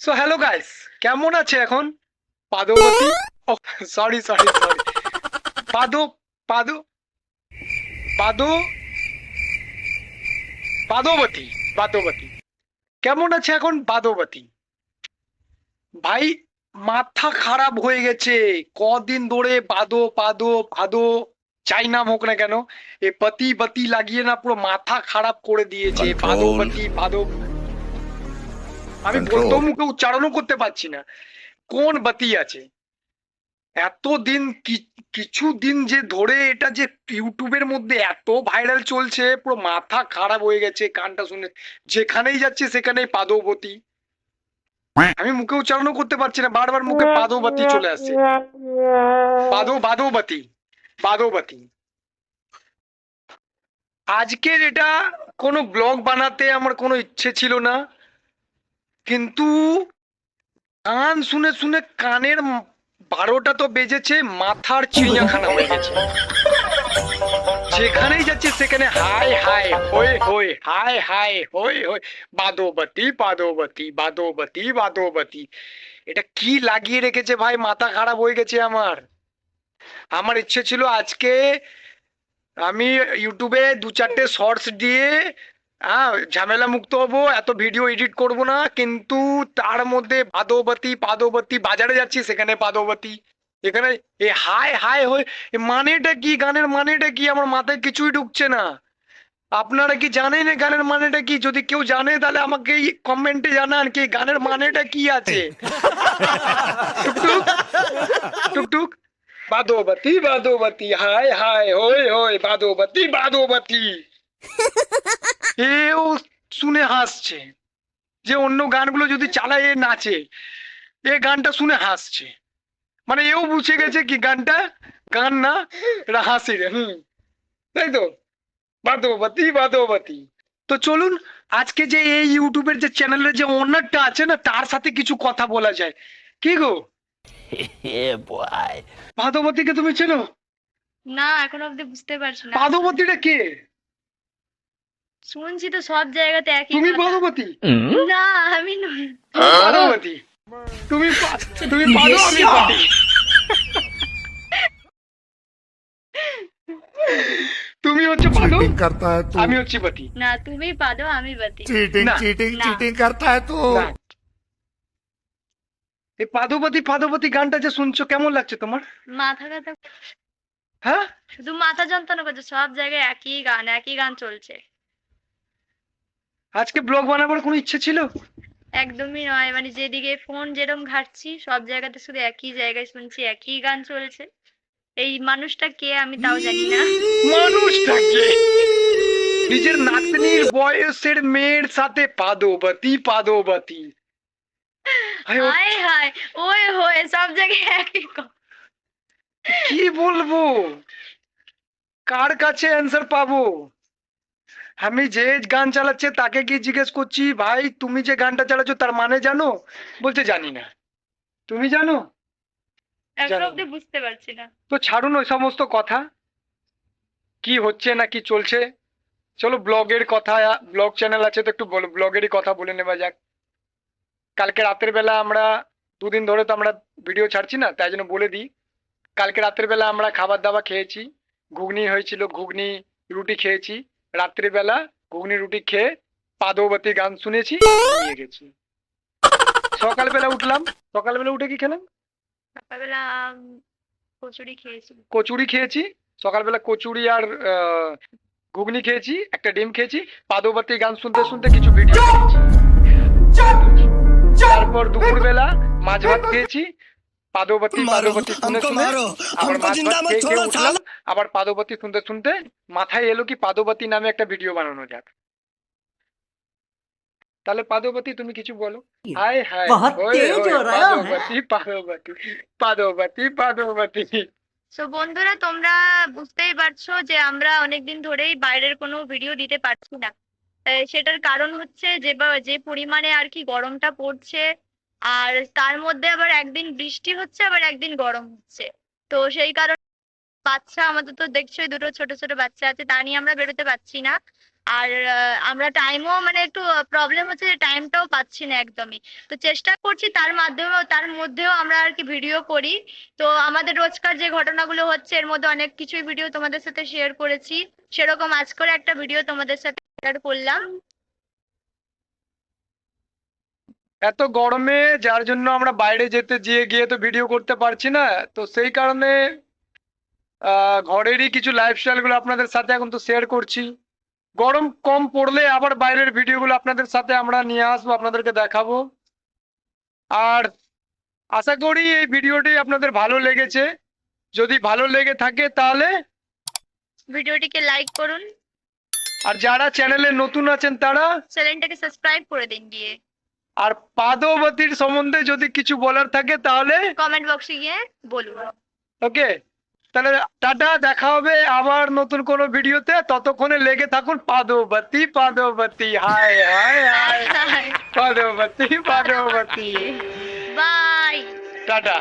So hello guys কেমন আছে এখন? পাদবতী? সরি সরি সরি পাদ পাদ পাদ পাদবতী পাদবতী। কেমন আছে এখন পাদবতী? ভাই মাথা খারাপ হয়ে গেছে। কদিন ধরে পাদো পাদো পাদো চাই নাম হোক না কেন এ পতি বতি লাগিয়ে না পুরো মাথা খারাপ করে দিয়েছে. পাদবতী পাদো আমি. বলতেও মুখে উচ্চারণও করতে পারছি না। কোন বাতি আছে? এতদিন কি- কিছুদিন যে ধরে এটা যে ইউটিউবের মধ্যে এত ভাইরাল চলছে পুরো মাথা খারাপ হয়ে গেছে গানটা শুনে। যেখানেই যাচ্ছে সেখানেই পাদবতী আমি মুখে উচ্চারণও করতে পারছি না বারবার মুখে পাদবতী চলে আসছে। পাদো বাদবতী বাদবতী আজকের এটা কোনো ব্লগ বানাতে আমার কোনো ইচ্ছে ছিল না। কিন্তু গান শুনে শুনে কানের বারোটা তো বেজেছে, মাথার চিড়িয়াখানা হয়ে গেছে। যেখানেই যাচ্ছে সেখানে হাই হাই হই হই হাই হাই হই হই, বাদবতী বাদবতী বাদবতী বাদবতী। এটা কি লাগিয়ে রেখেছে ভাই? মাথা খারাপ হয়ে গেছে আমার। আমার ইচ্ছে ছিল আজকে আমি ইউটিউবে দু চারটে শর্টস দিয়ে হ্যাঁ ঝামেলা মুক্ত হব, এত ভিডিও এডিট করব না, কিন্তু তার মধ্যে পাদবতী পাদবতী, বাজারে যাচ্ছি, সেখানে পাদবতী। এখানে এ হাই হাই হয়ে মানেটা কি, গানের মানেটা কি, আমার মাথায় কিছুই ঢুকছে না। আপনারা কি জানেন গানের মানেটা কি? যদি কেউ জানে, তাহলে আমাকে কমেন্টে জানান কি, গানের মানেটা কি আছে। টুকটুক টুকটুক। বাদবতী হাই হাই হই হই বাদবতী বাদবতী এও শুনে হাসছে যে অন্য গানগুলো যদি চালায় এ নাচে এ গানটা শুনে হাসছে। মানে এও বুঝে গেছে কি গানটা গান না এটা হাসি রে হুম। তাই তো? বাদবতী বাদবতী। তো চলুন আজকে যে এই ইউটিউবের যে চ্যানেলের যে ওনারটা আছে না তার সাথে কিছু কথা বলা যায়। কি গো? boy. তুমি চেনো? না এখন অব্দি বুঝতে পারছি না। পাদবতীটা কে? শুনছি তো সব জায়গাতে একই তুমি ভগবতী না আমি নই। হ্যাঁ? পার্বতী তুমি তুমি পারো আমি পারি। তুমি হচ্ছে পাদো করতা হচ্ছে না তুমি পাদো আমি চিটিং চিটিং চিটিং করতা তো। এই গানটা যে শুনছো কেমন লাগছে তোমার? মাথা ব্যথা হ্যাঁ? শুধু মাথা যন্ত্রণা করছে সব জায়গায় একই গান একই গান চলছে। আজকে ব্লগ বানাবার কোনো ইচ্ছে ছিল? একদমই নয়। মানে যেদিকে ফোন যেরকম ঘাটছি সব জায়গাতে শুধু একই জায়গায় শুনছি একই গান চলছে। এই মানুষটা কে আমি তাও জানি না। মানুষটাকে নিজের নাতনির বয়সের মেয়ের সাথে পাদবতী পাদবতী। হায় হায় ওই হয়ে সব জায়গায় একই। কি বলব? কার কাছে অ্যান্সার পাবো? আমি যে গান চালাচ্ছে তাকে কি জিজ্ঞেস করছি ভাই তুমি যে গানটা চালাচ্ছ তার মানে জানো? বলছে জানি না। তুমি জানো? বুঝতে পারছি না। তো ছাড়ুন ওই সমস্ত কথা। কি হচ্ছে না কি চলছে? চলো ব্লগের কথা ব্লগ চ্যানেল আছে তো একটু বলো ব্লগেরই কথা বলে নেওয়া যাক। কালকে রাতের বেলা আমরা দুদিন ধরে তো আমরা ভিডিও ছাড়ছি না তাই জন্য বলে দিই। কালকে রাতের বেলা আমরা খাবার দাবার খেয়েছি ঘুগনি হয়েছিল ঘুগনি রুটি খেয়েছি। রাত্রিবেলা ঘুগনি রুটি খেয়ে পাদবতী গান শুনেছি। নিয়ে গেছি। সকালবেলা উঠলাম। সকালবেলা উঠে কি খেলাম? সকালবেলা কচুরি খেয়েছি। কচুরি খেয়েছি। সকালবেলা কচুরি আর ঘুগনি খেয়েছি একটা ডিম খেয়েছি পাদবতী গান শুনতে শুনতে কিছু ভিডিও তারপর দুপুরবেলা মাছ ভাত খেয়েছি। পাদবতী পাদবতী শুনে শুনে আবার মাছ ভাত খেয়ে খেয়ে উঠলাম। আবার পাদবতী শুনতে শুনতে মাথায় এলো কি পাদবতী নামে একটা ভিডিও বানানো যাক। তাহলে পাদবতী তুমি কিছু বলো। হায় হায় পাদবতী পাদবতী তো বন্ধুরা তোমরা বুঝতেই পারছ যে আমরা অনেকদিন ধরেই বাইরের কোনো ভিডিও দিতে পারছি না। সেটার কারণ হচ্ছে যে যে পরিমাণে আর কি গরমটা পড়ছে আর তার মধ্যে আবার একদিন বৃষ্টি হচ্ছে আবার একদিন গরম হচ্ছে। তো সেই কারণে বাচ্চা আমাদের তো দেখছোই দুটো ছোট ছোট বাচ্চা আছে, তা নিয়ে আমরা বেরোতে পারছি না। আর আমরা টাইমও মানে একটু প্রবলেম হচ্ছে যে টাইমটাও পাচ্ছি না একদমই। তো চেষ্টা করছি তার মাধ্যমেও, তার মধ্যেও আমরা আর কি ভিডিও করি। তো আমাদের রোজকার যে ঘটনাগুলো হচ্ছে, এর মধ্যে অনেক কিছুই ভিডিও তোমাদের সাথে শেয়ার করেছি। সেরকম আজ করে একটা ভিডিও তোমাদের সাথে শেয়ার করলাম। এত গরমে, যার জন্য আমরা বাইরে যেতে গিয়ে গিয়ে তো ভিডিও করতে পারছি না। তো সেই কারণে ঘরেরই কিছু লাইফস্টাইলগুলো আপনাদের সাথে এখন তো শেয়ার করছি। গরম কম পড়লে আবার বাইরের ভিডিওগুলো আপনাদের সাথে আমরা নিয়ে আসব আপনাদেরকে দেখাবো। আর আশা করি এই ভিডিওটি আপনাদের ভালো লেগেছে। যদি ভালো লেগে থাকে তাহলে ভিডিওটিকে লাইক করুন। আর যারা চ্যানেলে নতুন আছেন তারা চ্যানেলটাকে সাবস্ক্রাইব করে দিন গিয়ে। আর পাদবতীর সম্বন্ধে যদি কিছু বলার থাকে তাহলে কমেন্ট বক্সে গিয়ে বলুন। ওকে তাহলে টাটা দেখা হবে আবার নতুন কোন ভিডিওতে। ততক্ষণে লেগে থাকুন পাদবতী পাদবতী হায় হায় হায়। পাদবতী পাদবতী বাই। টাটা।